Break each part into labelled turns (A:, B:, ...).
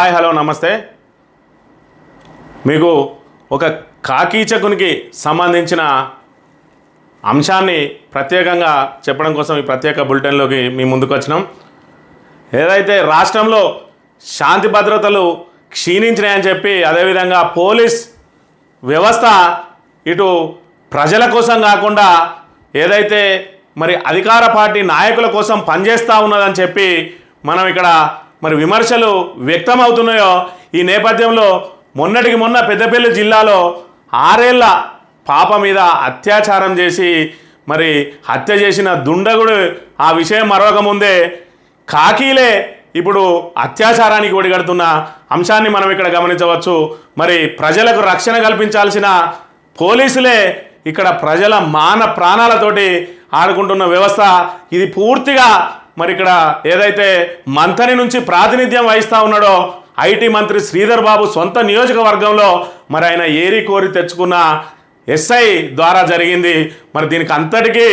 A: Hi hello నమస్తే. మీకు ఒక కాకీచకునికి సంబంధించిన అంశాన్ని ప్రత్యేకంగా చెప్పడం కోసం ఈ ప్రత్యేక బులెటిన్లోకి మీ ముందుకు వచ్చినాం. ఏదైతే రాష్ట్రంలో శాంతి భద్రతలు క్షీణించినాయని చెప్పి అదేవిధంగా పోలీస్ వ్యవస్థ ఇటు ప్రజల కోసం కాకుండా ఏదైతే మరి అధికార పార్టీ నాయకుల కోసం పనిచేస్తూ ఉన్నదని చెప్పి మనం ఇక్కడ మరి విమర్శలు వ్యక్తమవుతున్నాయో ఈ నేపథ్యంలో మొన్నటికి మొన్న పెద్దపల్లి జిల్లాలో ఆరేళ్ళ పాప మీద అత్యాచారం చేసి మరి హత్య చేసిన దుండగుడు ఆ విషయం మరొక ముందే కాకీలే ఇప్పుడు అత్యాచారానికి ఒడిగడుతున్న అంశాన్ని మనం ఇక్కడ గమనించవచ్చు. మరి ప్రజలకు రక్షణ కల్పించాల్సిన పోలీసులే ఇక్కడ ప్రజల మాన ప్రాణాలతోటి ఆడుకుంటున్న వ్యవస్థ ఇది పూర్తిగా మరి ఇక్కడ ఏదైతే మంథని నుంచి ప్రాతినిధ్యం వహిస్తూ ఉన్నాడో ఐటీ మంత్రి శ్రీధర్ బాబు సొంత నియోజకవర్గంలో మరి ఆయన ఏరి కోరి తెచ్చుకున్న ఎస్ఐ ద్వారా జరిగింది. మరి దీనికి అంతటికీ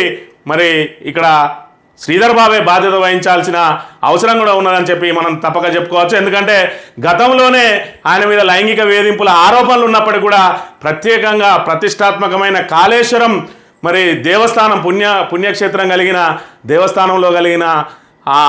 A: మరి ఇక్కడ శ్రీధర్ బాబే బాధ్యత వహించాల్సిన అవసరం కూడా ఉన్నదని చెప్పి మనం తప్పక చెప్పుకోవచ్చు. ఎందుకంటే గతంలోనే ఆయన మీద లైంగిక వేధింపుల ఆరోపణలు ఉన్నప్పటికీ కూడా ప్రత్యేకంగా ప్రతిష్టాత్మకమైన కాళేశ్వరం మరి దేవస్థానం పుణ్య పుణ్యక్షేత్రం కలిగిన దేవస్థానంలో కలిగిన ఆ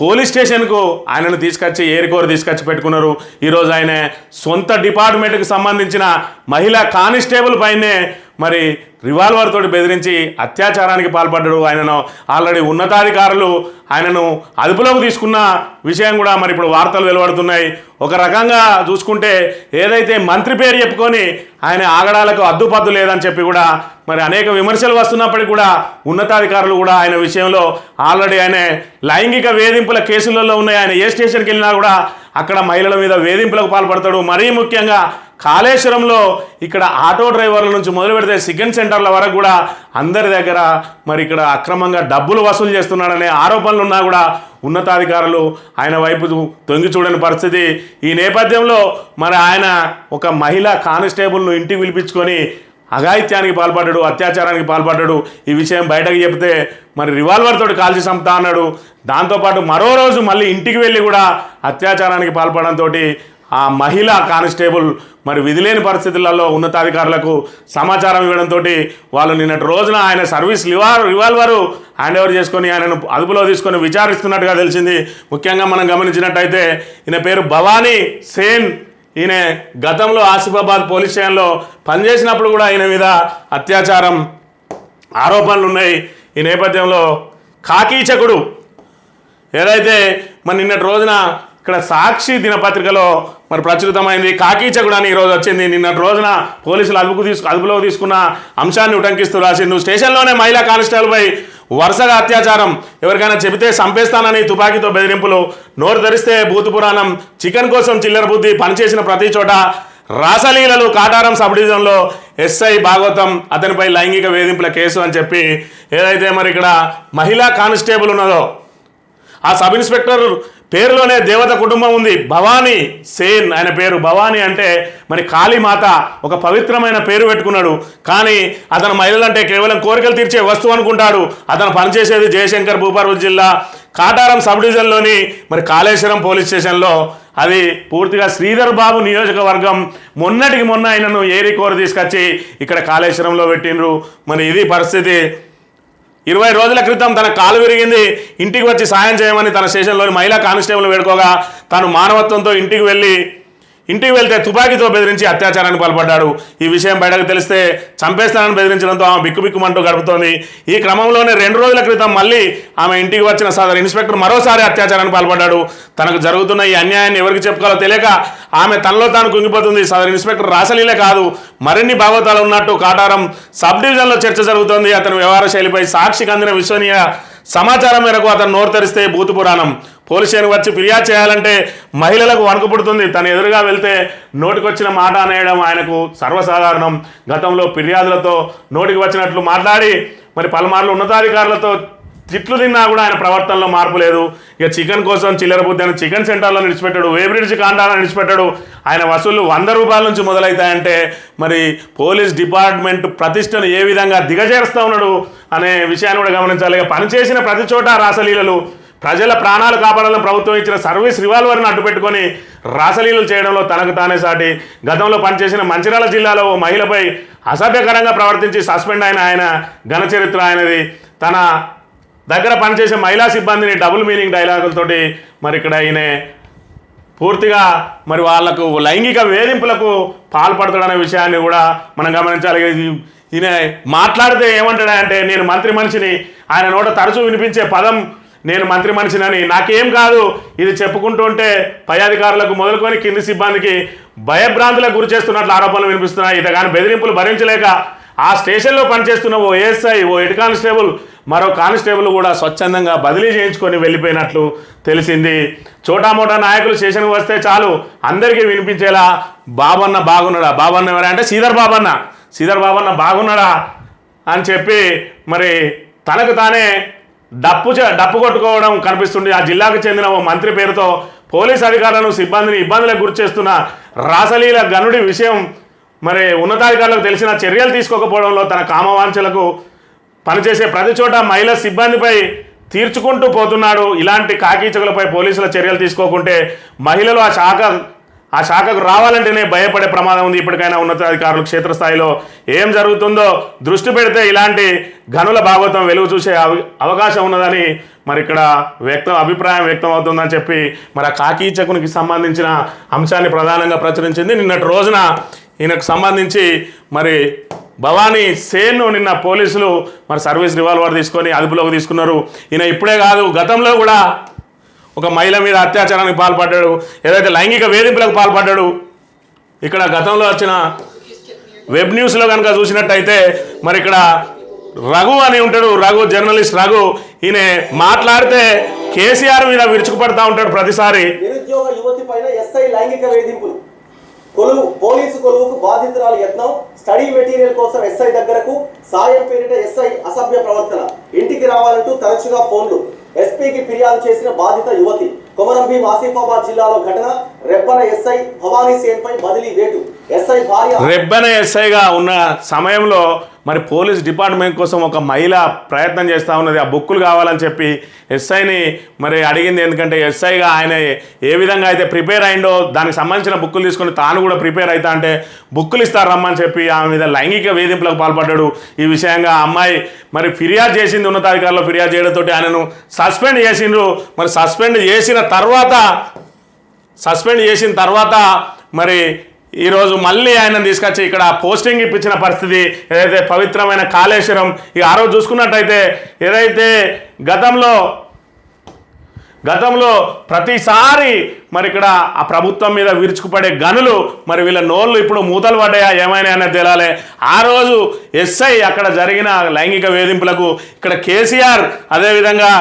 A: పోలీస్ స్టేషన్కు ఆయనను తీసుకొచ్చి ఏరికోరు తీసుకొచ్చి పెట్టుకున్నారు. ఈరోజు ఆయన సొంత డిపార్ట్మెంట్కి సంబంధించిన మహిళా కానిస్టేబుల్ పైనే మరి రివాల్వర్ తోటి బెదిరించి అత్యాచారానికి పాల్పడ్డాడు ఆయనను. ఆల్రెడీ ఉన్నతాధికారులు ఆయనను అదుపులోకి తీసుకున్న విషయం కూడా మరి ఇప్పుడు వార్తలు వెలువడుతున్నాయి. ఒక రకంగా చూసుకుంటే ఏదైతే మంత్రి పేరు చెప్పుకొని ఆయన ఆగడాలకు అద్దుపద్దు లేదని చెప్పి కూడా మరి అనేక విమర్శలు వస్తున్నప్పటికీ కూడా ఉన్నతాధికారులు కూడా ఆయన విషయంలో ఆల్రెడీ ఆయన లైంగిక వేధింపుల కేసులలో ఉన్నాయి. ఆయన ఏ స్టేషన్కి వెళ్ళినా కూడా అక్కడ మహిళల మీద వేధింపులకు పాల్పడతాడు. మరీ ముఖ్యంగా కాళేశ్వరంలో ఇక్కడ ఆటో డ్రైవర్ల నుంచి మొదలు పెడితే చికెన్ సెంటర్ల వరకు కూడా అందరి దగ్గర మరి ఇక్కడ అక్రమంగా డబ్బులు వసూలు చేస్తున్నాడనే ఆరోపణలు ఉన్నా కూడా ఉన్నతాధికారులు ఆయన వైపు తొంగి చూడని పరిస్థితి. ఈ నేపథ్యంలో మరి ఆయన ఒక మహిళా కానిస్టేబుల్ను ఇంటికి పిలిపించుకొని అఘాయిత్యానికి పాల్పడ్డాడు అత్యాచారానికి పాల్పడ్డాడు. ఈ విషయం బయటకు చెప్తే మరి రివాల్వర్తో కాల్చి చంపుతా అన్నాడు. దాంతోపాటు మరో రోజు మళ్ళీ ఇంటికి వెళ్ళి కూడా అత్యాచారానికి పాల్పడంతో ఆ మహిళా కానిస్టేబుల్ మరి విధిలేని పరిస్థితులలో ఉన్నతాధికారులకు సమాచారం ఇవ్వడంతో వాళ్ళు నిన్నటి రోజున ఆయన service revolver revolver hand over చేసుకొని ఆయనను అదుపులో తీసుకొని విచారిస్తున్నట్టుగా తెలిసింది. ముఖ్యంగా మనం గమనించినట్టయితే ఈయన పేరు భవానీ సేన్. ఈయన గతంలో ఆసిఫాబాద్ పోలీస్ స్టేషన్లో పనిచేసినప్పుడు కూడా ఈయన మీద అత్యాచారం ఆరోపణలు ఉన్నాయి. ఈ నేపథ్యంలో కాకీచకుడు ఏదైతే మరి నిన్నటి రోజున ఇక్కడ సాక్షి దినపత్రికలో మరి ప్రచురితమైంది. కాకీచకుడు అని ఈరోజు వచ్చింది. నిన్నటి రోజున పోలీసులు అదుపుకు తీసుకు అదుపులోకి తీసుకున్న అంశాన్ని ఉటంకిస్తూ రాసిండు స్టేషన్లోనే మహిళా కానిస్టేబుల్పై వరుసగా అత్యాచారం. ఎవరికైనా చెబితే చంపేస్తానని తుపాకీతో బెదిరింపులు. నోరు ధరిస్తే భూతు పురాణం. చికెన్ కోసం చిల్లర బుద్ధి పనిచేసిన ప్రతి చోట రాసలీలలు కాటారం సబ్ డివిజన్లో ఎస్ఐ భాగవతం అతనిపై లైంగిక వేధింపుల కేసు అని చెప్పి ఏదైతే మరి ఇక్కడ మహిళా కానిస్టేబుల్ ఉన్నదో ఆ సబ్ ఇన్స్పెక్టర్ పేరులోనే దేవత కుటుంబం ఉంది. భవానీ సేన్ ఆయన పేరు. భవానీ అంటే మరి కాళీమాత ఒక పవిత్రమైన పేరు పెట్టుకున్నాడు. కానీ అతను మహిళలంటే కేవలం కోరికలు తీర్చే వస్తువు అనుకుంటాడు. అతను పనిచేసేది జయశంకర్ భూపార్వతి జిల్లా కాటారం సబ్ డివిజన్లోని మరి కాళేశ్వరం పోలీస్ స్టేషన్లో. అది పూర్తిగా శ్రీధర్ బాబు నియోజకవర్గం. మొన్నటికి మొన్న ఆయనను ఏరి కోరి తీసుకొచ్చి ఇక్కడ కాళేశ్వరంలో పెట్టిండ్రు. మరి ఇది పరిస్థితి. ఇరవై రోజుల క్రితం తన కాలు విరిగింది. ఇంటికి వచ్చి సాయం చేయమని తన స్టేషన్లోని మహిళా కానిస్టేబుల్ వేడుకోగా తాను మానవత్వంతో ఇంటికి వెళ్ళి ఇంటికి వెళ్తే తుపాకీతో బెదిరించి అత్యాచారానికి పాల్పడ్డాడు. ఈ విషయం బయటకు తెలిస్తే చంపేస్తానని బెదిరించడంతో ఆమె బిక్కుబిక్కుమంటూ గడుపుతోంది. ఈ క్రమంలోనే రెండు రోజుల క్రితం మళ్ళీ ఆమె ఇంటికి వచ్చిన సదర్ ఇన్స్పెక్టర్ మరోసారి అత్యాచారానికి పాల్పడ్డాడు. తనకు జరుగుతున్న ఈ అన్యాయాన్ని ఎవరికి చెప్పుకోవాలో తెలియక ఆమె తనలో తాను కుంగిపోతుంది. సదర్ ఇన్స్పెక్టర్ రాసలీలే కాదు మరిన్ని భాగవతాలు ఉన్నట్టు కాటారం సబ్ డివిజన్లో చర్చ జరుగుతోంది. అతని వ్యవహార శైలిపై సాక్షికి అందిన విశ్వనీయ సమాచారం మేరకు అతను నోరు తెరిస్తే భూతు పురాణం. పోలీస్ వచ్చి ఫిర్యాదు చేయాలంటే మహిళలకు వణుకుపుడుతుంది. తను ఎదురుగా వెళ్తే నోటికొచ్చిన మాట అనేయడం ఆయనకు సర్వసాధారణం. గతంలో ఫిర్యాదులతో నోటికి వచ్చినట్లు మాట్లాడి మరి పలుమార్లు ఉన్నతాధికారులతో తిట్లు తిన్నా కూడా ఆయన ప్రవర్తనలో మార్పు లేదు. ఇక చికెన్ కోసం చిల్లర బుద్ధి అని చికెన్ సెంటర్లో నిడిచిపెట్టాడు వేబ్రిడ్జ్ కాండాలను నిడిచిపెట్టాడు ఆయన వసూళ్ళు వంద రూపాయల నుంచి మొదలవుతాయంటే మరి పోలీస్ డిపార్ట్మెంట్ ప్రతిష్టను ఏ విధంగా దిగజేరుస్తూ ఉన్నాడు అనే విషయాన్ని కూడా గమనించాలి. ఇక పనిచేసిన ప్రతి చోట రాసలీలలు ప్రజల ప్రాణాలు కాపాడాలని ప్రభుత్వం ఇచ్చిన సర్వీస్ రివాల్వర్ని అడ్డుపెట్టుకొని రాసలీలు చేయడంలో తనకు తానే సాటి. గతంలో పనిచేసిన మంచిర్యాల జిల్లాలో ఓ మహిళపై అసభ్యకరంగా ప్రవర్తించి సస్పెండ్ అయిన ఆయన ఘన చరిత్ర ఆయనది. తన దగ్గర పనిచేసే మహిళా సిబ్బందిని డబుల్ మీనింగ్ డైలాగులతోటి మరి ఇక్కడ ఈయన పూర్తిగా మరి వాళ్ళకు లైంగిక వేధింపులకు పాల్పడతాడనే విషయాన్ని కూడా మనం గమనించాలి. ఈయన మాట్లాడితే ఏమంటాడంటే నేను మంత్రి మనిషిని ఆయన నోట తరచూ వినిపించే పదం నేను మంత్రి మనిషినని నాకేం కాదు. ఇది చెప్పుకుంటుంటే పై అధికారులకు మొదలుకొని కింది సిబ్బందికి భయభ్రాంతులకు గురి చేస్తున్నట్లు ఆరోపణలు వినిపిస్తున్నాయి. ఇతగాని బెదిరింపులు భరించలేక ఆ స్టేషన్లో పనిచేస్తున్న ఓ ఏఎస్ఐ ఓ హెడ్ కానిస్టేబుల్ మరో కానిస్టేబుల్ కూడా స్వచ్ఛందంగా బదిలీ చేయించుకొని వెళ్ళిపోయినట్లు తెలిసింది. చోటామోటా నాయకులు స్టేషన్కి వస్తే చాలు అందరికీ వినిపించేలా బాబన్న బాగున్నాడా? బాబన్న ఎవరంటే శ్రీధర్ బాబన్న. శ్రీధర్ బాబన్న బాగున్నాడా? అని చెప్పి మరి తనకు తానే డప్పు డప్పు కొట్టుకోవడం కనిపిస్తుంది ఆ జిల్లాకు చెందిన ఓ మంత్రి పేరుతో పోలీస్ అధికారులను సిబ్బందిని ఇబ్బందులకు గురి చేస్తున్న రాసలీల గనుడి విషయం మరి ఉన్నతాధికారులకు తెలిసిన చర్యలు తీసుకోకపోవడంలో తన కామవాంఛలకు పనిచేసే ప్రతి చోట మహిళా సిబ్బందిపై తీర్చుకుంటూ పోతున్నాడు. ఇలాంటి కాకీచకులపై పోలీసుల చర్యలు తీసుకోకుంటే మహిళలు ఆ శాఖ ఆ శాఖకు రావాలంటేనే భయపడే ప్రమాదం ఉంది. ఇప్పటికైనా ఉన్నతాధికారులు క్షేత్రస్థాయిలో ఏం జరుగుతుందో దృష్టి పెడితే ఇలాంటి గనుల భాగవతం వెలుగు చూసే అవ- అవకాశం ఉన్నదని మరి ఇక్కడ వ్యక్తం అభిప్రాయం వ్యక్తం అవుతుందని చెప్పి మరి ఆ కాకీచకునికి సంబంధించిన అంశాన్ని ప్రధానంగా ప్రచురించింది. నిన్నటి రోజున ఈయనకు సంబంధించి మరి భవానీ సేన్ను నిన్న పోలీసులు మరి సర్వీస్ రివాల్వర్ తీసుకొని అదుపులోకి తీసుకున్నారు. ఈయన ఇప్పుడే కాదు గతంలో కూడా ఒక మహిళ మీద అత్యాచారానికి పాల్పడ్డాడు ఏదైతే లైంగిక వేధింపులకు పాల్పడ్డాడు ఇక్కడ గతంలో వచ్చిన వెబ్ న్యూస్లో కనుక చూసినట్టయితే మరి ఇక్కడ రఘు అని ఉంటాడు రఘు జర్నలిస్ట్ రఘు ఈయన మాట్లాడితే కేసీఆర్ మీద విరుచుకుపడతా ఉంటాడు ప్రతిసారి.
B: నిరుద్యోగ యువతి పైన ఎస్ఐ లైంగిక వేధింపులు. కొలువు పోలీసు కొలువుకు బాధితురాలు యత్నం స్టడీ మెటీరియల్ కోసం ఎస్ఐ దగ్గరకు సాయం పేరిట ఎస్ఐ అసభ్య ప్రవర్తన. ఇంటికి రావాలంటూ తరచుగా ఫోన్లు. ఎస్పీకి ఫిర్యాదు చేసిన బాధిత యువతి. కొమరం భీం ఆసిఫాబాద్ జిల్లాలో ఘటన. రెబ్బన ఎస్ఐ భవానీ సేన్ పై బదిలీ వేటు. ఎస్ఐ భార్య
A: ఎస్ఐగా ఉన్న సమయంలో మరి పోలీస్ డిపార్ట్మెంట్ కోసం ఒక మహిళ ప్రయత్నం చేస్తూ ఉన్నది. ఆ బుక్కులు కావాలని చెప్పి ఎస్ఐని మరి అడిగింది. ఎందుకంటే ఎస్ఐగా ఆయన ఏ విధంగా అయితే ప్రిపేర్ అయిందో దానికి సంబంధించిన బుక్కులు తీసుకొని తాను కూడా ప్రిపేర్ అవుతా అంటే బుక్కులు ఇస్తారు రమ్మని చెప్పి ఆమె మీద లైంగిక వేధింపులకు పాల్పడ్డాడు. ఈ విషయంగా అమ్మాయి మరి ఫిర్యాదు చేసింది ఉన్నతాధికారులు. ఫిర్యాదు చేయడంతో ఆయనను సస్పెండ్ చేసిండ్రు. మరి సస్పెండ్ చేసిన తర్వాత సస్పెండ్ చేసిన తర్వాత మరి ఈరోజు మళ్ళీ ఆయన తీసుకొచ్చి ఇక్కడ పోస్టింగ్ ఇప్పించిన పరిస్థితి ఏదైతే పవిత్రమైన కాళేశ్వరం ఇక ఆ రోజు చూసుకున్నట్టయితే ఏదైతే గతంలో గతంలో ప్రతిసారి మరి ఇక్కడ ఆ ప్రభుత్వం మీద విరుచుకుపడే గనులు మరి వీళ్ళ నోళ్ళు ఇప్పుడు మూతలు పడ్డాయా ఏమైనా అనేది తేలాలి ఆ రోజు ఎస్ఐ అక్కడ జరిగిన లైంగిక వేధింపులకు ఇక్కడ కేసీఆర్ అదేవిధంగా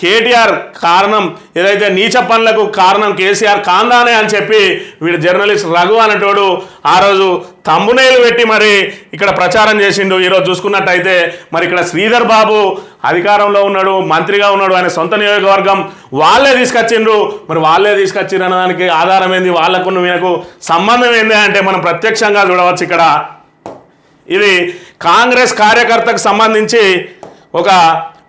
A: కేటీఆర్ కారణం ఏదైతే నీచ పనులకు కారణం కేసీఆర్ కాందానే అని చెప్పి వీడు జర్నలిస్ట్ రఘు అనేటోడు ఆ రోజు తమ్మునేలు పెట్టి మరి ఇక్కడ ప్రచారం చేసిండు. ఈరోజు చూసుకున్నట్టయితే మరి ఇక్కడ శ్రీధర్ బాబు అధికారంలో ఉన్నాడు మంత్రిగా ఉన్నాడు ఆయన సొంత నియోజకవర్గం వాళ్ళే తీసుకొచ్చిండ్రు. మరి వాళ్ళే తీసుకొచ్చిండ్రు అన్నదానికి ఆధారం ఏంది? వాళ్ళకు వీళ్ళకు సంబంధం ఏంది అంటే మనం ప్రత్యక్షంగా చూడవచ్చు ఇక్కడ. ఇది కాంగ్రెస్ కార్యకర్తకు సంబంధించి ఒక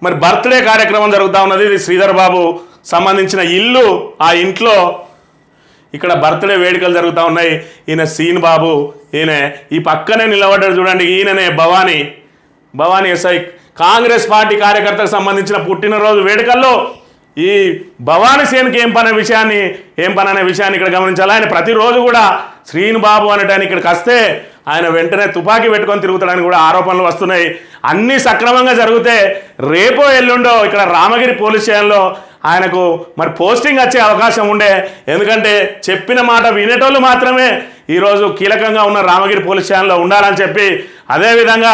A: మరి బర్త్డే కార్యక్రమం జరుగుతూ ఉన్నది. ఇది శ్రీధర్ బాబు సంబంధించిన ఇల్లు. ఆ ఇంట్లో ఇక్కడ బర్త్డే వేడుకలు జరుగుతూ ఉన్నాయి. ఈయన సీన్ బాబు ఈయన. ఈ పక్కనే నిలబడ్డాడు చూడండి ఈయననే భవానీ. భవానీ ఎస్ఐ. కాంగ్రెస్ పార్టీ కార్యకర్తకు సంబంధించిన పుట్టినరోజు వేడుకల్లో ఈ భవానీ సేన్కి ఏం పని విషయాన్ని ఏం పని అనే విషయాన్ని ఇక్కడ గమనించాలి. ఆయన ప్రతిరోజు కూడా శ్రీను బాబు అనేటాన్ని ఇక్కడికి వస్తే ఆయన వెంటనే తుపాకీ పెట్టుకొని తిరుగుతాడని కూడా ఆరోపణలు వస్తున్నాయి. అన్నీ సక్రమంగా జరిగితే రేపో ఎల్లుండో ఇక్కడ రామగిరి పోలీస్ స్టేషన్లో ఆయనకు మరి పోస్టింగ్ వచ్చే అవకాశం ఉండే. ఎందుకంటే చెప్పిన మాట వినేటోళ్ళు మాత్రమే ఈరోజు కీలకంగా ఉన్న రామగిరి పోలీస్ స్టేషన్లో ఉండాలని చెప్పి అదేవిధంగా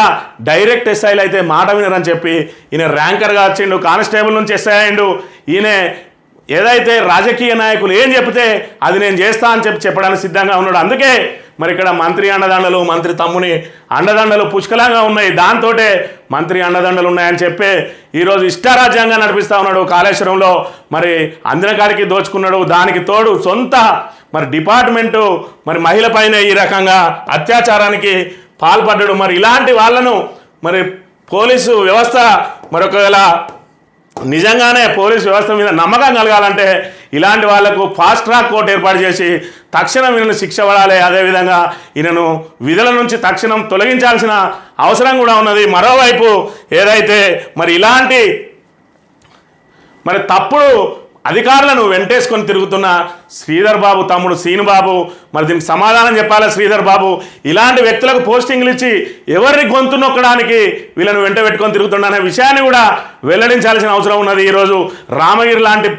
A: డైరెక్ట్ ఎస్ఐలు అయితే మాట వినరని చెప్పి ఈయన ర్యాంకర్గా వచ్చిండు కానిస్టేబుల్ నుంచి ఎస్ఐ అయిండు. ఈయన ఏదైతే రాజకీయ నాయకులు ఏం చెప్తే అది నేను చేస్తా అని చెప్పి చెప్పడానికి సిద్ధంగా ఉన్నాడు. అందుకే మరి ఇక్కడ మంత్రి అండదండలు మంత్రి తమ్ముని అండదండలు పుష్కలంగా ఉన్నాయి. దాంతోటే మంత్రి అండదండలు ఉన్నాయని చెప్పి ఈరోజు ఇష్టారాజ్యంగా నడిపిస్తా ఉన్నాడు కాళేశ్వరంలో. మరి అందినకాడికి దోచుకున్నాడు. దానికి తోడు సొంత మరి డిపార్ట్మెంటు మరి మహిళపైనే ఈ రకంగా అత్యాచారానికి పాల్పడ్డాడు. మరి ఇలాంటి వాళ్ళను మరి పోలీసు వ్యవస్థ మరొకవేళ నిజంగానే పోలీస్ వ్యవస్థ మీద నమ్మకం కలగాలంటే ఇలాంటి వాళ్ళకు ఫాస్ట్ ట్రాక్ కోర్టు ఏర్పాటు చేసి తక్షణం ఈయనను శిక్ష పడాలి. అదేవిధంగా ఈయనను విధుల నుంచి తక్షణం తొలగించాల్సిన అవసరం కూడా ఉన్నది. మరోవైపు ఏదైతే మరి ఇలాంటి మరి తప్పుడు అధికారులను వెంటేసుకొని తిరుగుతున్న శ్రీధర్ బాబు తమ్ముడు శ్రీనుబాబు బాబు మరి దీనికి సమాధానం చెప్పాలా శ్రీధర్ బాబు? ఇలాంటి వ్యక్తులకు పోస్టింగ్లు ఇచ్చి ఎవరిని గొంతు నొక్కడానికి వీళ్ళను వెంట పెట్టుకొని తిరుగుతున్నా విషయాన్ని కూడా వెల్లడించాల్సిన అవసరం ఉన్నది ఈరోజు రామగిరి లాంటి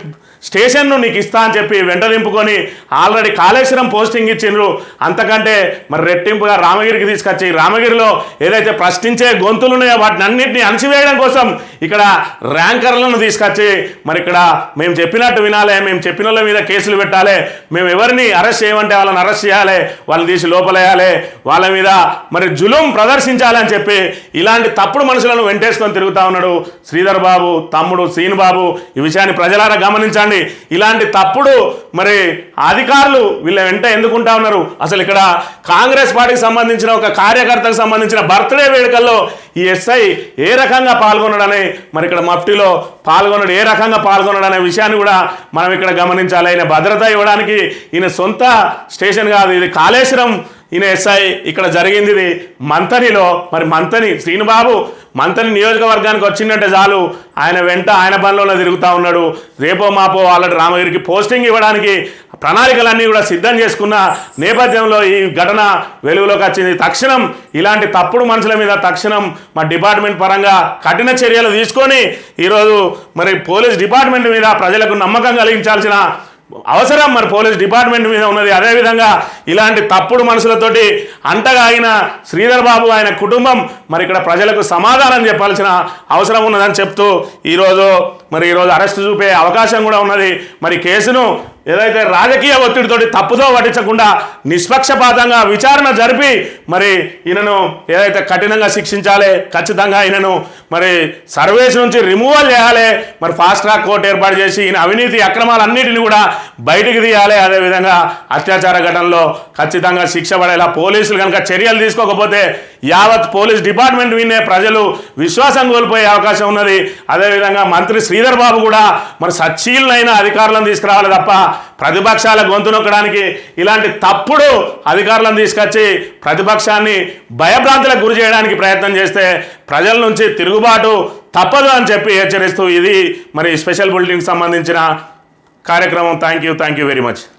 A: స్టేషన్ను నీకు ఇస్తా అని చెప్పి వెంటనింపుకొని ఆల్రెడీ కాళేశ్వరం పోస్టింగ్ ఇచ్చిండ్రు. అంతకంటే మరి రెట్టింపుగా రామగిరికి తీసుకొచ్చి రామగిరిలో ఏదైతే ప్రశ్నించే గొంతులు ఉన్నాయో వాటిని అన్నింటినీ అణచివేయడం కోసం ఇక్కడ ర్యాంకర్లను తీసుకొచ్చి మరి ఇక్కడ మేము చెప్పినట్టు వినాలి మేము చెప్పిన వాళ్ళ మీద కేసులు పెట్టాలి మేము ఎవరిని అరెస్ట్ చేయమంటే వాళ్ళని అరెస్ట్ చేయాలి వాళ్ళని తీసి లోపలేయాలి వాళ్ళ మీద మరి జులుం ప్రదర్శించాలని చెప్పి ఇలాంటి తప్పుడు మనుషులను వెంటేసుకొని తిరుగుతా ఉన్నాడు శ్రీధర్ బాబు తమ్ముడు శ్రీను బాబు. ఈ విషయాన్ని ప్రజలారా గమనించండి. ఇలాంటి తప్పుడు మరి అధికారులు వీళ్ళ వెంట ఎందుకుంటా ఉన్నారు? అసలు ఇక్కడ కాంగ్రెస్ పార్టీకి సంబంధించిన ఒక కార్యకర్తకు సంబంధించిన బర్త్డే వేడుకల్లో ఈ ఎస్ఐ ఏ రకంగా పాల్గొనడని మరి ఇక్కడ మఫ్టీలో పాల్గొనడు ఏ రకంగా పాల్గొన్నాడు అనే విషయాన్ని కూడా మనం ఇక్కడ గమనించాలి. ఆయన భద్రత ఇవ్వడానికి ఈయన సొంత స్టేషన్ కాదు ఇది కాళేశ్వరం ఈయన ఎస్ఐ ఇక్కడ జరిగింది ఇది మంతనిలో. మరి మంతని శ్రీనుబాబు మంతని నియోజకవర్గానికి వచ్చిందంటే చాలు. ఆయన వెంట ఆయన పనిలోనే తిరుగుతూ ఉన్నాడు. రేపో మాపో ఆల్రెడీ రామగిరికి పోస్టింగ్ ఇవ్వడానికి ప్రణాళికలన్నీ కూడా సిద్ధం చేసుకున్న నేపథ్యంలో ఈ ఘటన వెలుగులోకి వచ్చింది. తక్షణం ఇలాంటి తప్పుడు మనుషుల మీద తక్షణం మా డిపార్ట్మెంట్ పరంగా కఠిన చర్యలు తీసుకొని ఈరోజు మరి పోలీస్ డిపార్ట్మెంట్ మీద ప్రజలకు నమ్మకం కలిగించాల్సిన అవసరం మరి పోలీస్ డిపార్ట్మెంట్ మీద ఉన్నది. అదేవిధంగా ఇలాంటి తప్పుడు మనుషులతోటి అంటగాగిన శ్రీధర్ బాబు ఆయన కుటుంబం మరి ఇక్కడ ప్రజలకు సమాధానం చెప్పాల్సిన అవసరం ఉన్నదని చెప్తూ ఈరోజు మరి ఈరోజు అరెస్ట్ చూపే అవకాశం కూడా ఉన్నది. మరి కేసును ఏదైతే రాజకీయ ఒత్తిడితోటి తప్పుదో పట్టించకుండా నిష్పక్షపాతంగా విచారణ జరిపి మరి ఈయనను ఏదైతే కఠినంగా శిక్షించాలి ఖచ్చితంగా ఈయనను మరి సర్వేస్ నుంచి రిమూవల్ చేయాలి మరి ఫాస్ట్ ట్రాక్ కోర్టు ఏర్పాటు చేసి ఈయన అవినీతి అక్రమాలన్నింటినీ కూడా బయటికి తీయాలి. అదేవిధంగా అత్యాచార ఘటనలో ఖచ్చితంగా శిక్ష పడేలా పోలీసులు కనుక చర్యలు తీసుకోకపోతే యావత్ పోలీస్ డిపార్ట్మెంట్ వినే ప్రజలు విశ్వాసం కోల్పోయే అవకాశం ఉన్నది. అదేవిధంగా మంత్రి శ్రీధర్ బాబు కూడా మరి సచ్చీలైన అధికారులను తీసుకురావాలి తప్ప ప్రతిపక్షాల గొంతు నొక్కడానికి ఇలాంటి తప్పుడు అధికారులను తీసుకొచ్చి ప్రతిపక్షాన్ని భయభ్రాంతులకు గురి చేయడానికి ప్రయత్నం చేస్తే ప్రజల నుంచి తిరుగుబాటు తప్పదు అని చెప్పి హెచ్చరిస్తూ ఇది మరి స్పెషల్ బులెటిన్కి సంబంధించిన కార్యక్రమం. Thank you thank you very much